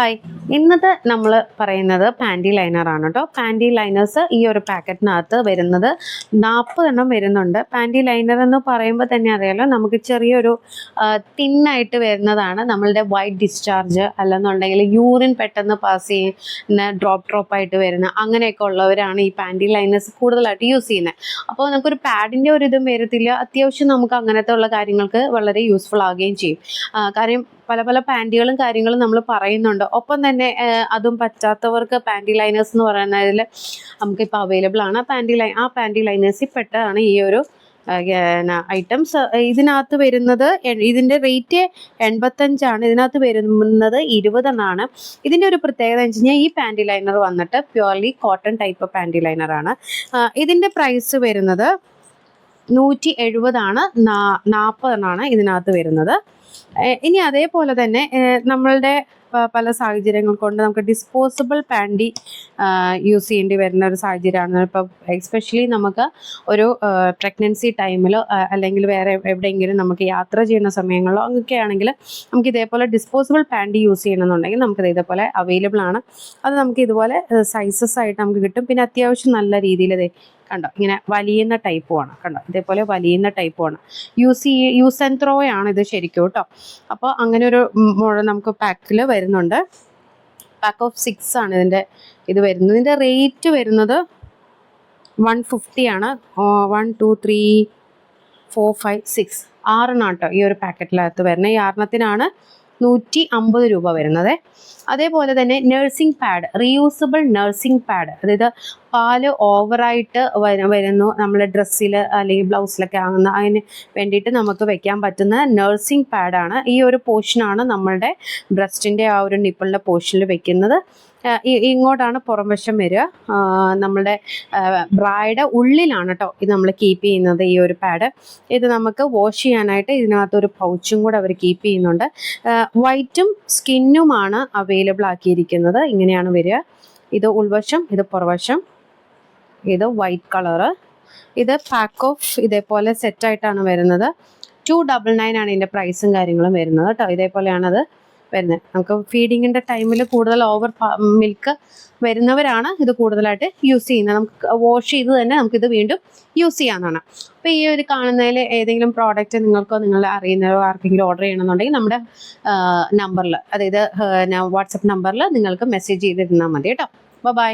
Hi ഇന്നത്തെ നമ്മൾ പറയുന്നത് പാന്റി ലൈനർ ആണ് കേട്ടോ പാന്റി ലൈനേഴ്സ് ഈ ഒരു പാക്കറ്റിനകത്ത് വരുന്നത് നാൽപ്പത് എണ്ണം വരുന്നുണ്ട്. പാന്റി ലൈനർ എന്ന് പറയുമ്പോൾ തന്നെ അറിയാലോ നമുക്ക് ചെറിയൊരു തിന്നായിട്ട് വരുന്നതാണ് നമ്മളുടെ വൈറ്റ് ഡിസ്ചാർജ് അല്ലെന്നുണ്ടെങ്കിൽ യൂറിൻ പെട്ടെന്ന് പാസ് ചെയ്യുന്ന ഡ്രോപ്പ് ഡ്രോപ്പ് ആയിട്ട് വരുന്ന അങ്ങനെയൊക്കെ ഉള്ളവരാണ് ഈ പാന്റി ലൈനേഴ്സ് കൂടുതലായിട്ട് യൂസ് ചെയ്യുന്നത് അപ്പോൾ നമുക്കൊരു പാഡിന്റെ ഒരു ഇതും വരത്തില്ല. അത്യാവശ്യം നമുക്ക് അങ്ങനത്തെ ഉള്ള കാര്യങ്ങൾക്ക് വളരെ യൂസ്ഫുൾ ആവുകയും ചെയ്യും. കാര്യം പല പല പാന്റുകളും കാര്യങ്ങളും നമ്മൾ പറയുന്നുണ്ട്. ഒപ്പം തന്നെ ആ, അതും പറ്റാത്തവർക്ക് പാന്റി ലൈനേഴ്സ് എന്ന് പറയുന്നതിൽ നമുക്കിപ്പോൾ അവൈലബിൾ ആണ്. പാന്റി ലൈ ആ പാന്റി ലൈനേഴ്സിൽ പെട്ടതാണ് ഈ ഒരു ഐറ്റംസ് ഇതിനകത്ത് വരുന്നത് ഇതിന്റെ റേറ്റ് എൺപത്തഞ്ചാണ്. ഇതിനകത്ത് വരുന്നത് ഇരുപതെന്നാണ് ഇതിന്റെ ഒരു പ്രത്യേകത എന്ന് വെച്ച് കഴിഞ്ഞാൽ ഈ പാന്റി ലൈനർ വന്നിട്ട് പ്യുവർലി കോട്ടൺ ടൈപ്പ് പാന്റി ലൈനറാണ് ഇതിന്റെ പ്രൈസ് വരുന്നത് നൂറ്റി എഴുപതാണ്. നാൽപ്പതെണ്ണാണ് ഇതിനകത്ത് വരുന്നത്. ഇനി അതേപോലെ തന്നെ നമ്മളുടെ പല സാഹചര്യങ്ങൾ കൊണ്ട് നമുക്ക് ഡിസ്പോസിബിൾ പാന്റി യൂസ് ചെയ്യേണ്ടി വരുന്ന ഒരു സാഹചര്യമാണ്. ഇപ്പം എസ്പെഷ്യലി നമുക്ക് ഒരു പ്രഗ്നൻസി ടൈമിലോ അല്ലെങ്കിൽ വേറെ എവിടെയെങ്കിലും നമുക്ക് യാത്ര ചെയ്യുന്ന സമയങ്ങളിലോ അങ്ങനെയൊക്കെ ആണെങ്കിൽ നമുക്ക് ഇതേപോലെ ഡിസ്പോസിബിൾ പാന്റി യൂസ് ചെയ്യണമെന്നുണ്ടെങ്കിൽ നമുക്കത് ഇതേപോലെ അവൈലബിൾ ആണ്. അത് നമുക്ക് ഇതുപോലെ സൈസസ് ആയിട്ട് നമുക്ക് കിട്ടും. പിന്നെ അത്യാവശ്യം നല്ല രീതിയിൽ കണ്ടോ ഇങ്ങനെ വലിയുന്ന ടൈപ്പുമാണ് കണ്ടോ ഇതേപോലെ വലിയുന്ന ടൈപ്പുമാണ് യൂസ് യൂസ് ആൻഡ് ത്രോ ആണ് ഇത് ശരിക്കും അപ്പോൾ അങ്ങനെ ഒരു മുഴ നമുക്ക് പാക്കിൽ വരുന്നുണ്ട്. പാക്ക് ഓഫ് സിക്സ് ആണ് ഇതിന്റെ ഇത് വരുന്നത്. ഇതിന്റെ റേറ്റ് വരുന്നത് വൺ ഫിഫ്റ്റി ആണ്. One two three four five six ആറെണ്ണം കേട്ടോ ഈ ഒരു പാക്കറ്റിനകത്ത് വരുന്നത്. ഈ ആറെണ്ണത്തിനാണ് നൂറ്റി അമ്പത് രൂപ വരുന്നത്. അതേപോലെ തന്നെ nursing pad reusable nursing pad അതായത് പാൽ ഓവറായിട്ട് വരുന്നു. നമ്മുടെ ഡ്രസ്സിൽ അല്ലെങ്കിൽ ബ്ലൗസിലൊക്കെ ആകുന്ന അതിന് വേണ്ടിയിട്ട് നമുക്ക് വെക്കാൻ പറ്റുന്ന നഴ്സിംഗ് പാഡാണ് ഈ ഒരു പോർഷനാണ് നമ്മളുടെ ബ്രസ്റ്റിന്റെ ആ ഒരു നിപ്പിളിന്റെ പോർഷനിൽ വെക്കുന്നത്. ഇങ്ങോട്ടാണ് പുറംവശം വരിക. നമ്മുടെ ബ്രായുടെ ഉള്ളിലാണ് കേട്ടോ ഇത് നമ്മൾ കീപ്പ് ചെയ്യുന്നത് ഈ ഒരു പാഡ് ഇത് നമുക്ക് വാഷ് ചെയ്യാനായിട്ട് ഇതിനകത്തൊരു പൗച്ചും കൂടെ അവർ കീപ്പ് ചെയ്യുന്നുണ്ട്. വൈറ്റും സ്കിന്നുമാണ് അവൈലബിൾ ആക്കിയിരിക്കുന്നത്. ഇങ്ങനെയാണ് വരിക. ഇത് ഉൾവശം ഇത് പുറവശം. ഇത് വൈറ്റ് കളറ് ഇത് പാക്ക് ഓഫ് ഇതേപോലെ സെറ്റായിട്ടാണ് വരുന്നത്. ടു ഡബിൾ നയൻ ആണ് ഇതിന്റെ പ്രൈസും കാര്യങ്ങളും വരുന്നത് കേട്ടോ. ഇതേപോലെയാണ് അത് വരുന്നത്. നമുക്ക് ഫീഡിങ്ങിന്റെ ടൈമിൽ കൂടുതൽ ഓവർ മിൽക്ക് വരുന്നവരാണ് ഇത് കൂടുതലായിട്ട് യൂസ് ചെയ്യുന്നത്. നമുക്ക് വാഷ് ചെയ്ത് തന്നെ നമുക്കിത് വീണ്ടും യൂസ് ചെയ്യാവുന്നതാണ്. അപ്പോൾ ഈ ഒരു കാണുന്നതിൽ ഏതെങ്കിലും പ്രോഡക്റ്റ് നിങ്ങൾക്കോ നിങ്ങൾ അറിയുന്നവരോ ആർക്കെങ്കിലും ഓർഡർ ചെയ്യണമെന്നുണ്ടെങ്കിൽ നമ്മുടെ നമ്പറിൽ അതായത് വാട്സപ്പ് നമ്പറിൽ നിങ്ങൾക്ക് മെസ്സേജ് ചെയ്തിരുന്നാൽ മതി കേട്ടോ. ബൈ